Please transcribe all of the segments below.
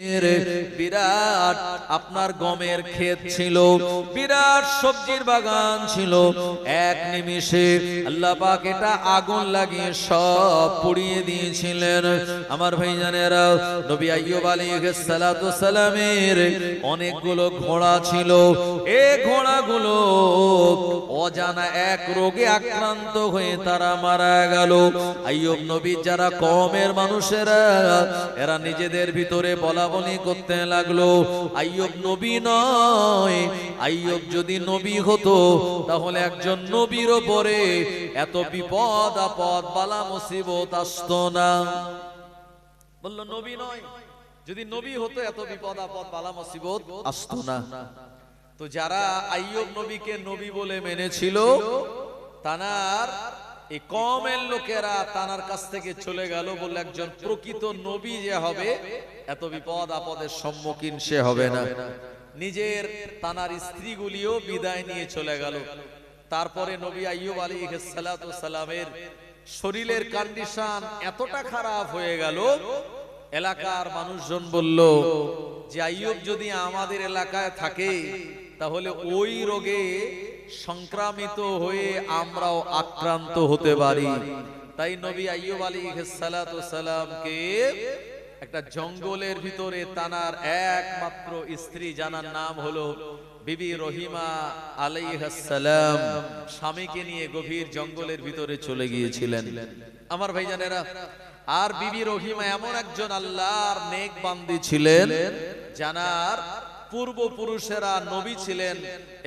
এর বিরাট আপনার গমের ক্ষেত ছিল, বিরাট সবজির বাগান ছিল, এক নিমিষে আল্লাহ পাক এটা আগুন লাগিয়ে সব পুড়িয়ে দিয়েছিলেন। আমার ভাইজানেরা, নবী আইয়ুব আলাইহিস সালাতু সালামের অনেকগুলো ঘোড়া ছিল। এই ঘোড়াগুলো অজানা এক রোগে আক্রান্ত হয়ে তারা মারা গেল। আইয়ুব নবী যারা কমের মানুষেরা, এরা নিজেদের ভিতরে বলা বলি করতে লাগল। আইয়ুব নবী নয়। আইয়ুব যদি নবী হতো, তাহলে একজন নবীর ওপরে এত বিপদ, আপদ, বালা, মুসিবত আসতো না। বলল, নবী নয়। যদি নবী হতো, এত বিপদ, আপদ, বালা, মুসিবত আসতো না। তো যারা আইয়ব নবীকে নবী বলে মেনেছিল, তানার এই কমের লোকেরা তানার কাছ থেকে চলে গেল বলে একজন প্রকৃত নবী যে হবে, এত বিপদ আপদের সম্মুখীন সে হবে না। নিজের তানার স্ত্রীগুলিও বিদায় নিয়ে চলে গেল। তারপরে নবী আইয়ুব আলী সালামের শরীরের কন্ডিশন এতটা খারাপ হয়ে গেল, এলাকার মানুষজন বলল, যে আইয়ুব যদি আমাদের এলাকায় থাকে, তাহলে ওই রোগে সংক্রামিত হয়ে আমরাও আক্রান্ত হতে পারি। তাই নবী আইয়ুব আলী সালামকে একটা জঙ্গলের ভিতরে তানার একমাত্র স্ত্রী জানার নাম হলো বিবি রহিমা আলাইহাসালাম স্বামীকে নিয়ে গভীর জঙ্গলের ভিতরে চলে গিয়েছিলেন। আমার ভাইজানেরা, আর বিবি রহিমা এমন একজন আল্লাহর নেক বান্দি ছিলেন জানার পূর্বপুরুষেরা নবী ছিলেন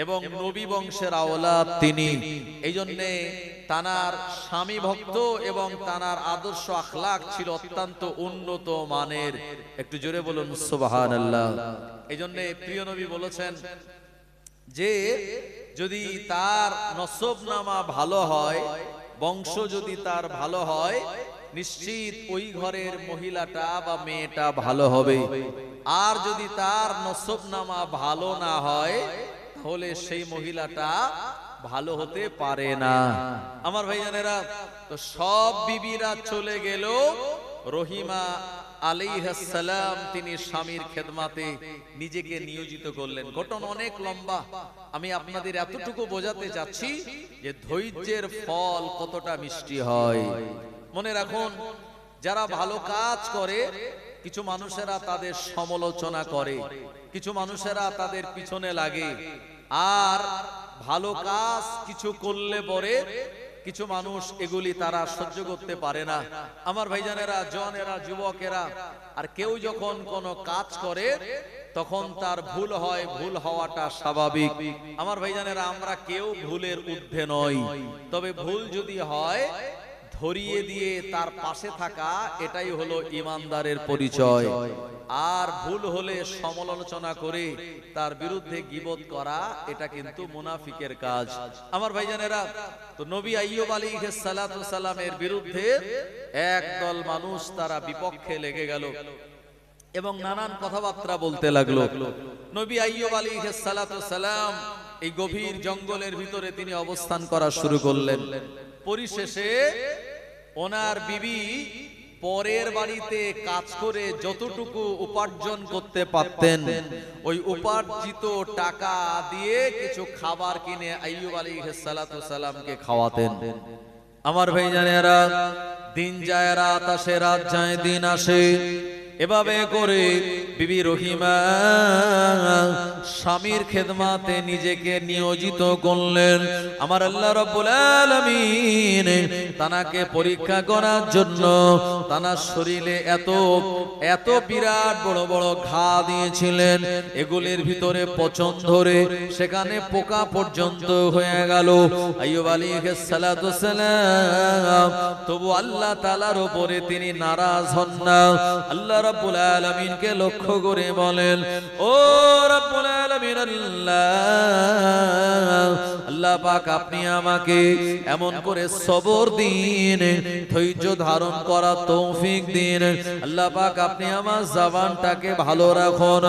এবং নবী বংশের আওলাদ তিনি। এই জন্যে তানার স্বামী ভক্ত এবং তানার আদর্শ আখলাক ছিল অত্যন্ত উন্নত মানের। একটু জোরে বলুন সুবাহান আল্লাহ এই জন্যে প্রিয় নবী বলেছেন যে যদি তার নসব নামা ভালো হয় বংশ যদি তার ভালো হয় নিশ্চিত ওই ঘরের মহিলাটা বা মেয়েটা ভালো হবে। আর যদি তার নসব নামা ভালো না হয়, তাহলে সেই মহিলাটা ভালো হতে পারে না। আমার ভাইজানেরা, তো সব বিবিরা চলে গেল। রহিমা আলাইহাসালাম তিনি স্বামীর খেদমাতে নিজেকে নিয়োজিত করলেন। ঘটনা অনেক লম্বা। আমি আপনাদের এতটুকু বোঝাতে চাচ্ছি যে ধৈর্যের ফল কতটা মিষ্টি হয়। মনে রাখুন, যারা ভালো কাজ করে, কিছু মানুষেরা তাদের সমালোচনা করে, কিছু মানুষেরা তাদের পিছনে লাগে। আর ভালো কাজ কিছু করলে পরে কিছু মানুষ এগুলি তারা সহ্য করতে পারে না। আমার ভাইজানেরা জনেরা যুবকেরা, আর কেউ যখন কোনো কাজ করে, তখন তার ভুল হয়, ভুল হওয়াটা স্বাভাবিক। আমার ভাইজানেরা, আমরা কেউ ভুলের ঊর্ধ্বে নই। তবে ভুল যদি হয় ধরিয়ে দিয়ে তার পাশে থাকা এটাই হলো ইমানদারের পরিচয়। আর ভুল হলে সমালোচনা করে তার বিরুদ্ধে গিবত করা এটা কিন্তু মুনাফিকের কাজ। আমার ভাইজানেরা তো নবী আইয়ুব আলী সালামের বিরুদ্ধে একদল মানুষ তারা বিপক্ষে লেগে গেল। এবং নানান কথাবার্তা বলতে লাগল। নবী আইয়ুব আলী সালাম এই গভীর জঙ্গলের ভিতরে তিনি অবস্থান করা শুরু করলেন। পরিশেষে ওনার বিবি পরের বাড়িতে কাজ করে যতটুকু উপার্জন করতে পারতেন ওই উপার্জিত টাকা দিয়ে কিছু খাবার কিনে আইয়ুব আলী সালামকে খাওয়াতেন। আমার ভাই জানেরা দিন যায় রাত আসে রাত যায় দিন আসে। এভাবে করে বিবি রহিমা স্বামীর খেদমাতে নিজেকে নিয়োজিত করলেন। আমার আল্লাহ রব্বুল আলামিন তানাকে পরীক্ষা করার জন্য তানার শরীরে এত এত বিরাট বড় বড় ঘা দিয়েছিলেন। এগুলির ভিতরে পচন ধরে সেখানে পোকা পর্যন্ত হয়ে গেল। আইয়ুব আলাইহিস সালাতু সালাম। তবু আল্লাহ তাআলার উপরে তিনি নারাজ হন না। আল্লাহ রাব্বুল আলামিনকে লক্ষ্য করে বলেন, ও রাব্বুল আলামিন আল্লাহ আল্লাহ পাক আপনি আমাকে এমন করে সবর দিন, ধৈর্য ধারণ করা তৌফিক দিন। আল্লাহ পাক আপনি আমার জবানটাকে ভালো রাখুন,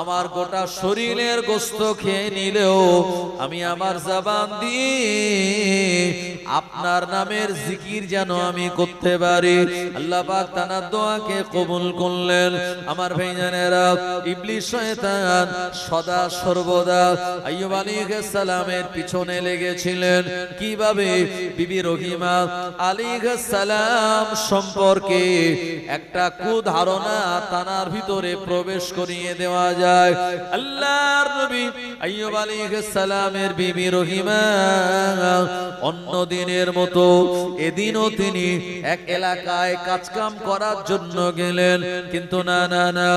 আমার গোটা শরীরের গোস্ত খেয়ে নিলেও আমি আমার জবান দিয়ে আপনার নামের জিকির যেন আমি করতে পারি। আল্লাহ পাক তানার দোয়াকে কবুল করলেন। বললেন, আমার ভাইজানেরা ইবলিশ শয়তান সদা সর্বদা আইয়ুব আলাইহিস সালামের পিছনে লেগেছিলেন। কীভাবে? বিবি রহিমা আলাইহিস সালাম সম্পর্কে একটা কুধারণা তানার ভিতরে প্রবেশ করিয়ে দেওয়া যায়। আল্লাহর নবী আইয়ুব আলাইহিস সালামের বিবি রহিমা অন্য দিনের মতো এদিনও তিনি এক এলাকায় কাজকাম করার জন্য গেলেন। কিন্তু না না না।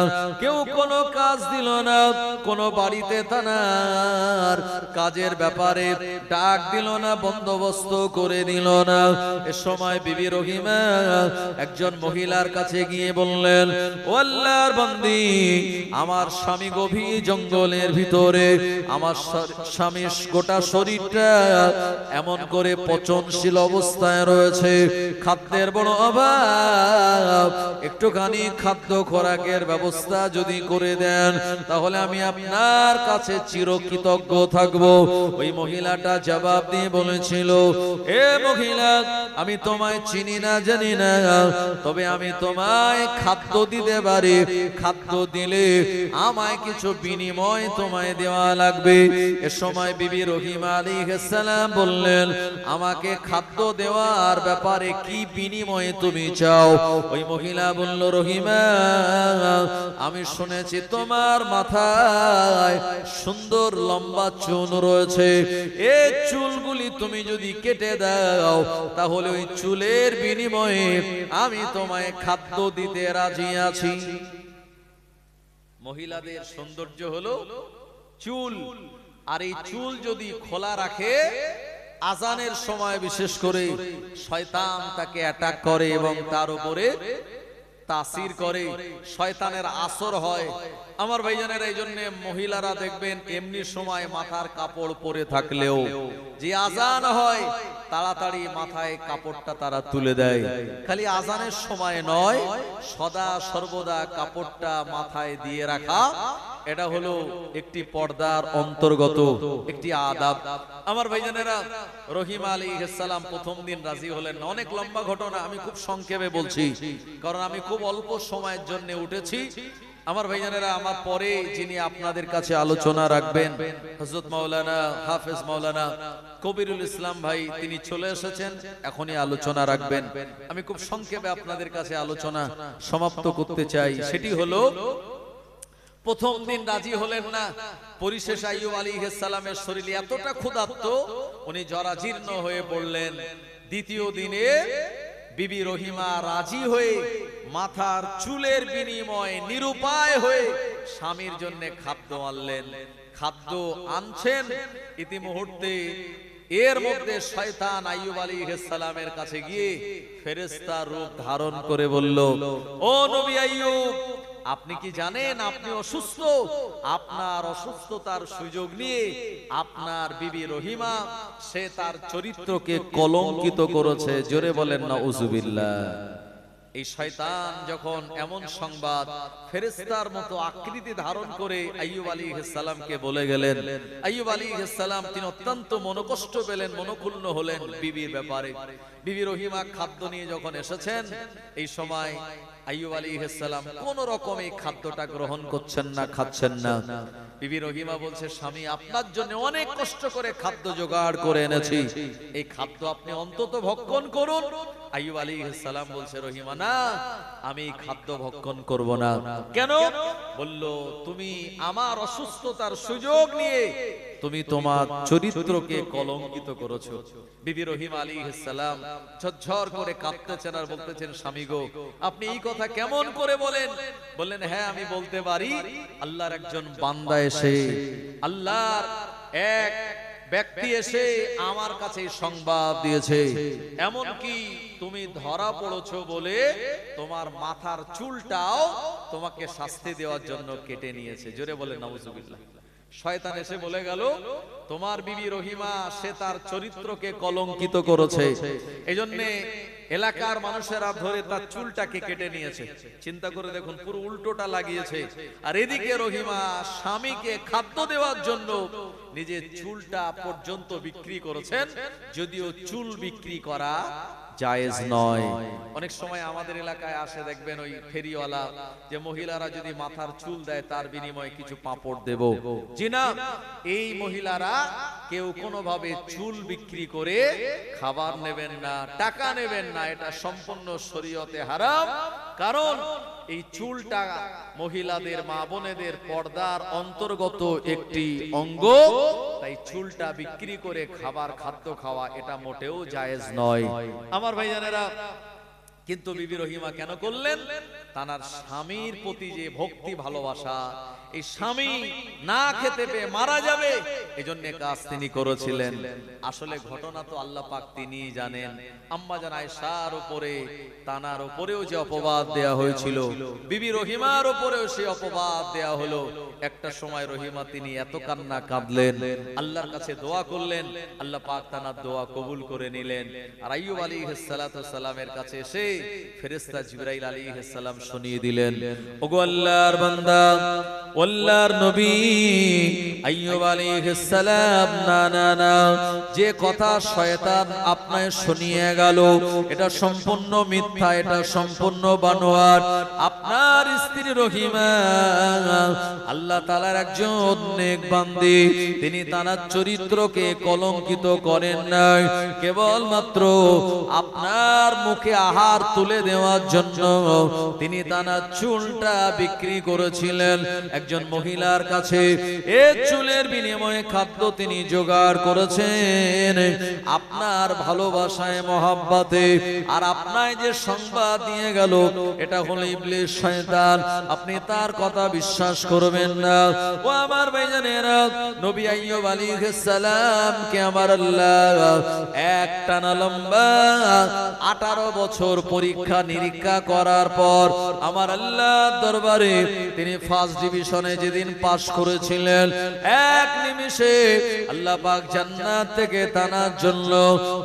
কেউ কোনো কাজ দিল না, কোনো বাড়িতে তানার কাজের ব্যাপারে ডাক দিল না, বন্দোবস্ত করে দিল না। এ সময় বিবি রহিমা একজন মহিলার কাছে গিয়ে বললেন, ও আল্লাহর বান্দি, আমার স্বামী গভীর জঙ্গলের ভিতরে, আমার স্বামীর গোটা শরীরটা এমন করে পচনশীল অবস্থায় রয়েছে। খাদ্যের বড় অভাব, একটুখানি খাদ্য খোরাকের ব্যবস্থা যদি করে দেন, তাহলে আমি আপনার কাছে চিরকৃতজ্ঞ থাকব। ওই মহিলাটা জবাব দিয়ে বলেছিল, এ মহিলা, আমি তোমায় চিনি না, জানি না, তবে আমি তোমায় খাদ্য দিতে পারি। খাদ্য দিলে আমায় কিছু বিনিময় তোমায় দেওয়া লাগবে। এ সময় বিবি রহিমা আলাইহিস সালাম বললেন, আমাকে খাদ্য দেওয়ার ব্যাপারে কি বিনিময়ে তুমি চাও? ওই মহিলা বলল, রহিমা আমি শুনেছি তোমার মাথায় সুন্দর লম্বা চুল রয়েছে। এই চুলগুলি তুমি যদি কেটে দাও, তাহলে ওই চুলের বিনিময়ে আমি তোমায় খাদ্য দিতে রাজি আছি। মহিলাদের সৌন্দর্য হলো চুল। আর এই চুল যদি খোলা রাখে, আজানের সময় বিশেষ করে শয়তান তাকে অ্যাটাক করে এবং তার উপরে তাসির করে, শয়তানের আসর হয়। আমার ভাইজানের এই জন্য মহিলারা দেখবেন, এমনি সময় মাথার কাপড় পরে থাকলেও যে আজান হয় তাড়াতাড়ি মাথায় কাপড়টা তারা তুলে দেয়। খালি আজানের সময় নয় সদা সর্বদা কাপড়টা মাথায় দিয়ে রাখা। এটা হলো একটি পর্দার অন্তর্গত একটি আদাব। আমার ভাইজানেরা রহিম আলী সালাম প্রথম দিন রাজি হলেন। অনেক লম্বা ঘটনা আমি খুব সংক্ষেপে বলছি। কারণ আমি খুব অল্প সময়ের জন্য উঠেছি। আমার ভাইজানেরা আমার পরে যিনি আপনাদের কাছে আলোচনা রাখবেন হজরত মাওলানা হাফেজ মাওলানা কবিরুল ইসলাম ভাই তিনি চলে এসেছেন এখনই আলোচনা রাখবেন। আমি খুব সংক্ষেপে আপনাদের কাছে আলোচনা সমাপ্ত করতে চাই। সেটি হলো প্রথম দিন রাজি হলেন না। পরিশেষ আইয়ুব আলী সালামের শরীর এতটা ক্ষুধার্ত উনি জরাজীর্ণ হয়ে পড়লেন। দ্বিতীয় দিনে বিবি রহিমা রাজি হয়ে মাথার চুলের বিনিময় নিরুপায় হয়ে স্বামীর জন্য খাদ্য আনলেন। খাদ্য আনছেন। ইতিমুহূর্তে এর মধ্যে শয়তান আইয়ুব আলী সালামের কাছে গিয়ে ফেরেস্তা রূপ ধারণ করে বলল, ও নবী আইয়ুব আপনি কি জানেন আপনি অসুস্থ? আপনার অসুস্থতার সুযোগ নিয়ে আপনার বিবি রহিমা সে তার চরিত্রকে কলঙ্কিত করেছে। জোরে বলেন না উজুবিল্লাহ এই শয়তান যখন এমন সংবাদ ফেরেস্তার মতো আকৃতি ধারণ করে আইয়ুব আলী সালামকে বলে গেলেন। আইয়ুব আলী সালাম তিনি অত্যন্ত মনোকষ্ট পেলেন মনোক্ষুণ্ণ হলেন বিবির ব্যাপারে। বিবি রহিমা খাদ্য নিয়ে যখন এসেছেন, এই সময় আইয়ুব আলী সালাম কোন রকম এই খাদ্যটা গ্রহণ করছেন না, খাচ্ছেন না। বিবি রহিমা বলছে, স্বামী, আপনার জন্য অনেক কষ্ট করে খাদ্য জোগাড় করে এনেছি। এই খাদ্য আপনি অন্তত ভক্ষণ করুন। আইয়ুব আলী সালাম বলছে, রহিমা, না, আমি খাদ্য ভক্ষণ করব না। কেন? বলল, তুমি আমার অসুস্থতার সুযোগ নিয়ে তুমি তোমার চরিত্রকে কলঙ্কিত করেছ। বিবি রহিম আলী সালাম ঝরঝর করে কাঁদতেছেন আর বলতেছেন, স্বামী গো, আপনি এই কথা কেমন করে বলেন? বললেন হ্যাঁ আমি বলতে পারি। আল্লাহর একজন বান্দা এসে, আল্লাহর এক ব্যক্তি এসে আমার কাছে সংবাদ দিয়েছে। এমন কি তুমি ধরা পড়েছো বলে তোমার মাথার চুলটাও তোমাকে শাস্তি দেওয়ার জন্য কেটে নিয়েছে। জোরে বলে নাউজুবিল্লাহ। শয়তান এসে বলে গেল তোমার বিবি রহিমা সে তার চরিত্রকে কলঙ্কিত করেছে। এজন্য এলাকার মানুষেরা ধরে তার চুলটাকে কেটে নিয়েছে। চিন্তা করে দেখুন পুরো উল্টোটা লাগিয়েছে। আর এদিকে রহিমা স্বামীকে খাদ্য দেওয়ার জন্য নিজের চুলটা পর্যন্ত বিক্রি করেছেন যদিও চুল বিক্রি করা জায়েজ নয়। অনেক সময় আমাদের এলাকায় আসে দেখবেন ওই ফেরিওয়ালা যে মহিলারা যদি মাথার চুল দেয় তার বিনিময়ে কিছু পাপড় দেব। জি না এই মহিলারা কেউ কোনোভাবে চুল বিক্রি করে খাবার নেবেন না টাকা নেবেন না এটা সম্পূর্ণ শরীয়তে হারাম। কারণ এই চুলটা মহিলাদের মা বোনেদের পর্দার অন্তর্গত একটি অঙ্গ তাই চুলটা বিক্রি করে খাবার খাদ্য খাওয়া এটা মোটেও জায়েজ নয়। আমার ভাইজানেরা কিন্তু বিবি রহিমা কেন করলেন? তানার স্বামীর প্রতি যে ভক্তি ভালোবাসা এই স্বামী না খেতে পেয়ে মারা যাবে। এজন্য কাজ তিনি করেছিলেন। আসলে ঘটনা তো আল্লাহ পাক তিনি জানেন। আম্মা জান আয়েশার উপরে তানার উপরেও যে অপবাদ দেয়া হয়েছিল বিবি রহিমার উপরেও সে অপবাদ দেয়া হলো। একটা সময় রহিমা তিনি এত কান্না কাঁদলেন। আল্লাহর কাছে দোয়া করলেন। আল্লাহ পাক তানার দোয়া কবুল করে নিলেন। আর আইয়ুব আলাইহিস সালাতু সালামের কাছে এসে ফেরেশতা জিবরাইল আলী সালাম শুনিয়ে দিলেন। ওগো আল্লাহর বান্দা আল্লাহর নবী আইয়ুব আলাইহিস সালাম, না না না, যে কথা শয়তান আপনায় শুনিয়ে গেল, এটা সম্পূর্ণ মিথ্যা, এটা সম্পূর্ণ বানোয়ার আপনার স্ত্রী রহিমা, আল্লাহ তাআলার একজন নেক বান্দি, তিনি তার চরিত্রকে কলঙ্কিত করেন নাই। কেবলমাত্র আপনার মুখে আহার তুলে দেওয়ার জন্য তিনি তানার চুলটা বিক্রি করেছিলেন। একজন মহিলার কাছে এ চুলের বিনিময়ে খাদ্য তিনি জোগাড় করেছেন। আপনার ভালোবাসায় মহাব্বাতে আর আপনায় যে সংবাদ দিয়ে গেল, এটা হলো ইবলিশ শয়তান। আপনি তার কথা বিশ্বাস করবেন না। ও আমার ভাইজানেরা, নবী আইয়ুব আলাইহিস সালাম কে আমার আল্লাহ? এক টানা লম্বা 18 বছর পরীক্ষা নিরীক্ষা করার পর আমার আল্লাহ দরবারে তিনি ফার্স্ট ডিভিশনে যেদিন পাশ করেছিলেন, এক নিমিষে আল্লাহ পাক জান্নাত থেকে তানার জন্য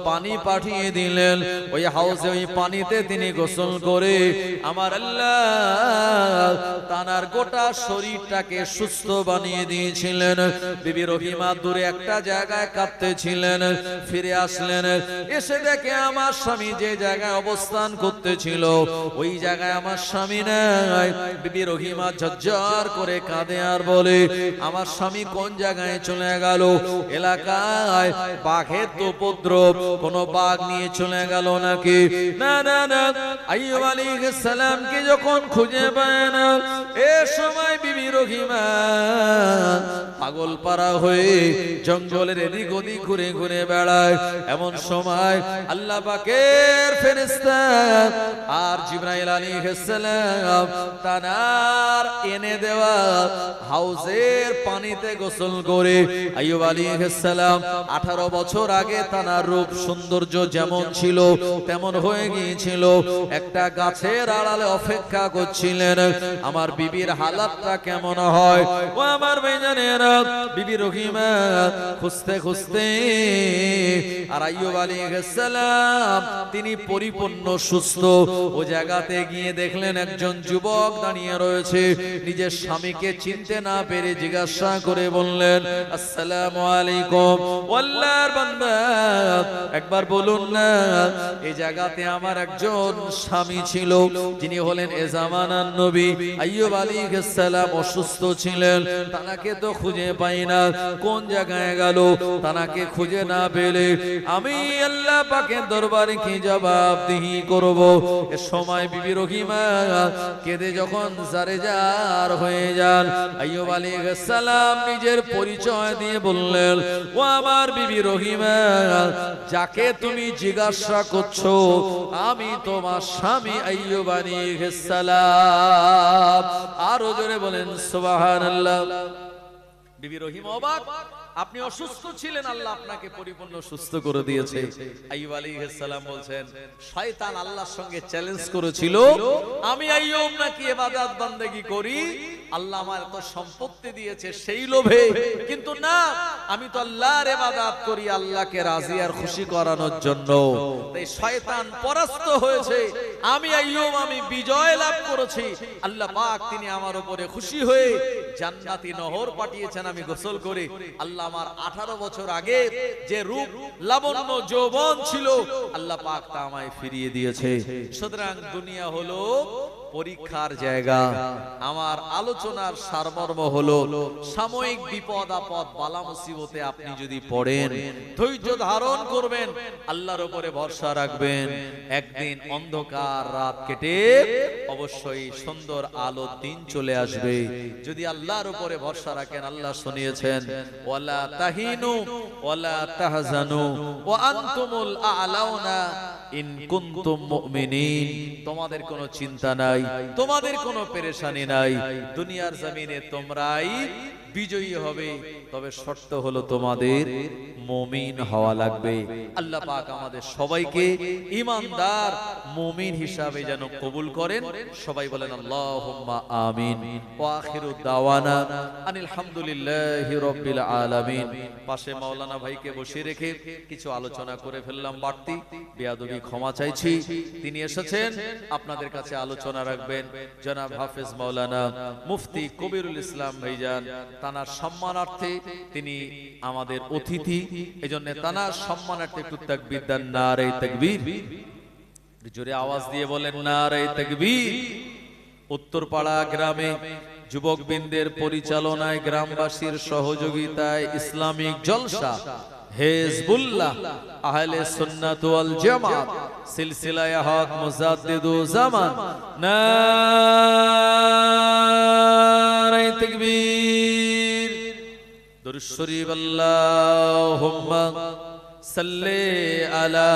পানি পাঠিয়ে দিলেন। ওই হাউসে ওই পানিতে তিনি গোসল করে আমার আল্লাহ তানার গোটা শরীরটাকে সুস্থ বানিয়ে দিয়েছিলেন। বিবি রহিমা দূরে একটা জায়গায় কাঁদতেছিলেন, ফিরে আসলেন। এসে দেখে আমার স্বামী যে জায়গায় অবস্থান করতেছিল, ওই জায়গায় আমার স্বামী নাই। বিবি রহিমা ঝরঝর করে কাঁদে আর বলে, আমার স্বামী কোন জায়গায় চলে গেল? এলাকায় বাঘের তো উপদ্রব, কোন বাঘ নিয়ে চলে গেল নাকি? না না না আলাইহিস সালামকে যখন খুঁজে পায় না, এ সময় বিবি রহিমা পাগল পারা হয়ে জঙ্গলের এদিক ওদিক ঘুরে ঘুরে বেড়ায়। এমন সময় আল্লাহ পাকের ফেরেশতা আর জিবরাইল আলাইহিস সালাম তানার এনে দেওয়া হাউসের পানিতে গোসল করে আইয়ুব আলাইহিস সালাম 18 বছর আগে তানার রূপ সৌন্দর্য যেমন ছিল তেমন হয়ে গিয়েছিল। একটা গাছের আড়ালে অপেক্ষা করছিলেন, আমার বিবির হালাতটা কেমন হয়? ও আমার বেজানেরা বিবি রহিমা খুঁজতে খুঁজতে আর আইয়ুব আলাইহিস সালাম, তিনি পরিপূর্ণ সুস্থ। ও জায়গাতে গিয়ে দেখলেন একজন যুবক দাঁড়িয়ে রয়েছে। নিজের স্বামীকে চিনতে না পেরে জিজ্ঞাসা করে বললেন, আসসালামু আলাইকুম। আল্লাহর বান্দা, একবার বলুন না এই জায়গাতে আমার একজন স্বামী ছিল, যিনি হলেন এ জামানার নবী। আইয়ুব আলাইহিস সালাম অসুস্থ ছিলেন। তাকে তো খুঁজে পাই না কোন জায়গায় গেল তাকে খুঁজে না পেলে আমি আল্লাহ পাকের দরবারে কি জবাব দিহি করব? এ সময় বিবি রহিমা কেঁদে যখন জারে জার হয়ে যান, আইয়ুব আলাইহিস সালাম নিজের পরিচয় দিয়ে বললেন, ও আমার বিবি রহিমা, যাকে তুমি জিজ্ঞাসা করছ, আমি তোমার স্বামী আইয়ুব আলাইহিস সালাম আরও জোরে বলেন, সুবহানাল্লাহ। বিবি রহিম অবাক। আপনি অসুস্থ ছিলেন, আল্লাহ আপনাকে পরিপূর্ণ সুস্থ করে দিয়েছে। আলাইহিস সালাম শয়তান আল্লাহর সঙ্গে চ্যালেঞ্জ করেছিল, আমি নাকি বান্দেগি করি? আল্লাহ আমার এত সম্পত্তি দিয়েছে সেই লোভে। কিন্তু না, আমি তো আল্লাহর করি, আল্লাহকে রাজি আর খুশি করানোর জন্য। তাই শয়তান পরাস্ত হয়েছে। আমি আইয়ুব, আমি বিজয় লাভ করেছি। আল্লাহ পাক তিনি আমার উপরে খুশি হয়ে জান্নাতি নহর পাঠিয়েছেন আমি গোসল করে। আল্লাহ আমার 18 বছর আগে যে রূপ লাবণ্য যৌবন ছিল আল্লাহ পাক তা আমায় ফিরিয়ে দিয়েছে। সুতরাং দুনিয়া হলো পরীক্ষার জায়গা। আমার আলোচনার সারমর্ম হলো, সাময়িক বিপদ আপদ, বালা মুসিবতে আপনি যদি পড়েন, ধৈর্য ধারণ করবেন, আল্লাহর উপরে ভরসা রাখবেন। একদিন অন্ধকার রাত কেটে অবশ্যই সুন্দর আলো দিন চলে আসবে। যদি আল্লাহর উপরে ভরসা রাখেন, আল্লাহ শুনিয়েছেন, ওয়ালা তাহিনু, ওয়ালা তাহজানু, ওয়া আনতুমুল আ'লাউনা তোমাদের কোনো চিন্তা নাই তোমাদের কোনো পেরেশানি নাই দুনিয়ার জমিনে তোমরাই বিজয়ী হবে তবে শর্ত হলো তোমাদের মুমিন হওয়া লাগবে। আল্লাহ পাক আমাদের সবাইকে ইমানদার মুমিন হিসাবে যেন কবুল করেন। সবাই বলেন আল্লাহুম্মা আমিন। ওয়া আখিরু দাওয়ানা আনিল হামদুলিল্লাহি রাব্বিল আলামিন। পাশে মাওলানা ভাইকে বসিয়ে রেখে কিছু আলোচনা করে ফেললাম বাড়তি। বেয়াদবি ক্ষমা চাইছি। তিনি এসেছেন। আপনাদের কাছে আলোচনা রাখবেন। জনাব হাফেজ মাওলানা মুফতি কবিরুল ইসলাম ভাইজান। তানার সম্মানার্থে তিনি আমাদের অতিথি। এজন্য তানার সম্মানার্থে একটু তাকবীর দেন নারে তাকবীর। জোরে আওয়াজ দিয়ে বলেন নারে তাকবীর। উত্তরপাড়া গ্রামে যুবকবৃন্দের পরিচালনায় গ্রামবাসীর সহযোগিতায় ইসলামিক জলসা, হেজবুল্লাহ, আহলে সুন্নাত ওয়াল জামাত, সিলসিলায়ে হক মুজাদ্দিদু জামান। নারে তাকবীর। দরুদ শরীফ আল্লাহুম্মা সাল্লি আলা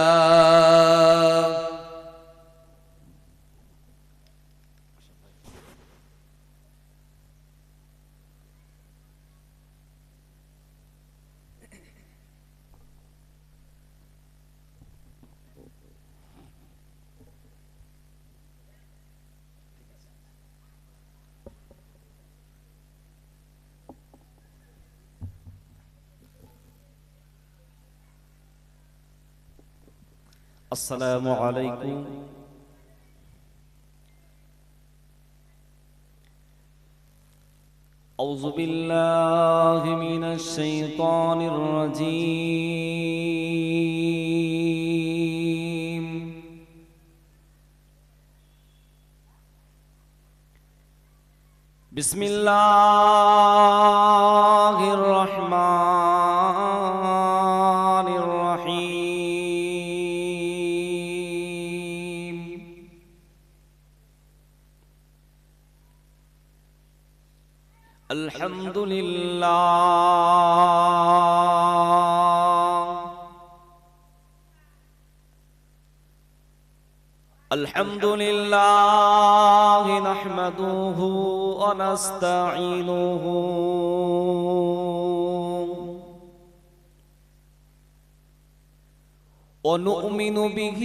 السلام عليكم. أعوذ بالله من الشيطان الرجيم. بسم الله نحمده ونستعينه. ونؤمن به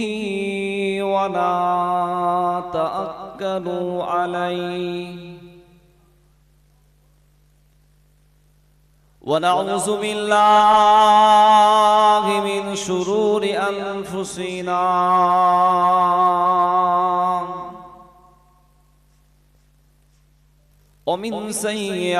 ونتأكد عليه. ونعوذ بالله من شرور أنفسنا. ومن سيئات